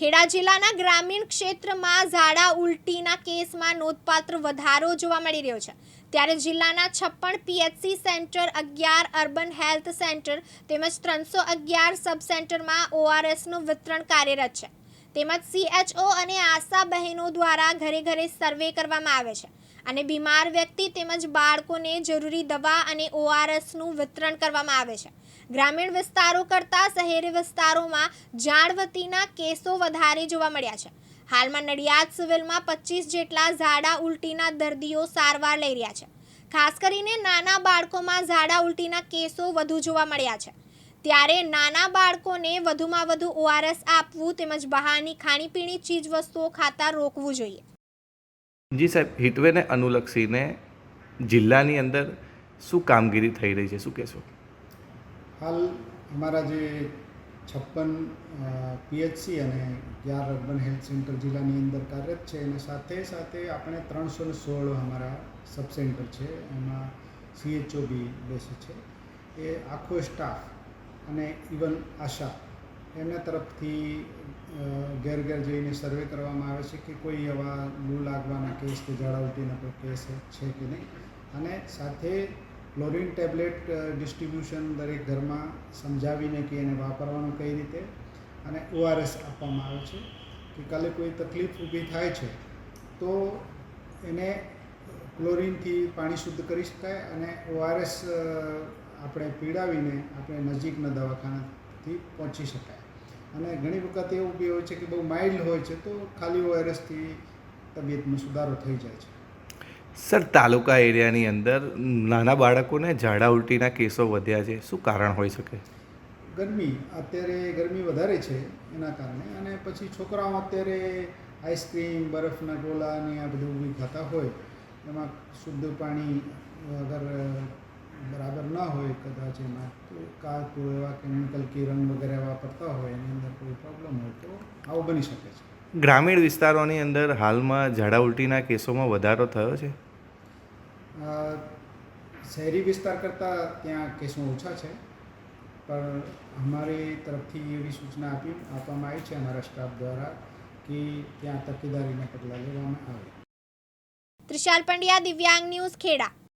ખેડા જિલ્લાના ગ્રામીણ ક્ષેત્રમાં ઝાડા ઉલટીના કેસમાં નોંધપાત્ર વધારો જોવા મળી રહ્યો છે. ત્યારે જિલ્લાના છપ્પન પીએચસી સેન્ટર, અગિયાર અર્બન હેલ્થ સેન્ટર તેમજ ત્રણસો અગિયાર સબ સેન્ટરમાં ઓઆરએસનું વિતરણ કાર્યરત છે. તેમજ સીએચઓ અને આશા બહેનો દ્વારા ઘરે ઘરે સર્વે કરવામાં આવે છે. અને બીમાર વ્યક્તિ તેમજ બાળકોને જરૂરી દવા અને ઓઆરએસનું વિતરણ કરવામાં આવે છે. ગ્રામીણ વિસ્તારો કરતાં શહેરી વિસ્તારોમાં જાણવતીના કેસો વધારે જોવા મળ્યા છે. હાલમાં નડિયાદ સિવિલમાં પચીસ જેટલા ઝાડા ઉલટીના દર્દીઓ સારવાર લઈ રહ્યા છે. ખાસ કરીને નાના બાળકોમાં ઝાડા ઉલટીના કેસો વધુ જોવા મળ્યા છે. ત્યારે નાના બાળકોને વધુમાં વધુ ઓઆરએસ આપવું તેમજ બહારની ખાણીપીણી ચીજવસ્તુઓ ખાતા રોકવું જોઈએ. જી સાહેબ હિટવેને અનુલક્ષીને જિલ્લાની અંદર શું કામગીરી થઈ રહી છે? શું કહેશો? હાલ અમારા જે છપ્પન પીએચસી અને અગિયાર અર્બન હેલ્થ સેન્ટર જિલ્લાની અંદર કાર્યરત છે. અને સાથે સાથે આપણે ત્રણસો ને સોળ અમારા સબ સેન્ટર છે. એમાં સીએચઓ બી બેસે છે. એ આખો સ્ટાફ અને ઇવન આશા એમના તરફથી ઘેર ઘેર જઈને સર્વે કરવામાં આવે છે કે કોઈ એવા લૂ લાગવાના કેસ કે ઝાડા કોઈ કેસ છે કે નહીં? અને સાથે ક્લોરિન ટેબ્લેટ ડિસ્ટ્રીબ્યુશન દરેક ઘરમાં સમજાવીને કે એને વાપરવાનું કઈ રીતે? અને ઓઆરએસ આપવામાં આવે છે કે કાલે કોઈ તકલીફ ઊભી થાય છે, તો એને ક્લોરીનથી પાણી શુદ્ધ કરી શકાય અને ઓઆરએસ આપણે પીડાવીને આપણે નજીકના દવાખાનાથી પહોંચી શકાય. અને ઘણી વખત એવું બી હોય છે કે બહુ માઇલ્ડ હોય છે તો ખાલી વાયરસથી તબિયતમાં સુધારો થઈ જાય છે. સર તાલુકા એરિયાની અંદર નાના બાળકોને ઝાડા ઉલટીના કેસો વધ્યા છે. શું કારણ હોઈ શકે? ગરમી અત્યારે ગરમી વધારે છે એના કારણે. અને પછી છોકરાઓ અત્યારે આઈસ્ક્રીમ બરફના ગોલા ને આ બધું બી ખાતા હોય. એમાં શુદ્ધ પાણી અગર હોય કદાચ એમાં તો કાં તો એવા કેમિકલ કે રંગ વગેરે વાપરતા હોય એની અંદર કોઈ પ્રોબ્લેમ હોય તો આવું બની શકે છે. ગ્રામીણ વિસ્તારોની અંદર હાલમાં ઝાડા ઉલટીના કેસોમાં વધારો થયો છે? શહેરી વિસ્તાર કરતાં ત્યાં કેસો ઓછા છે પણ અમારી તરફથી એવી સૂચના આપી આપવામાં આવી છે અમારા સ્ટાફ દ્વારા કે ત્યાં તકેદારીના પગલાં લેવામાં આવે. ત્રિશાલ પંડ્યા દિવ્યાંગ ન્યૂઝ ખેડા.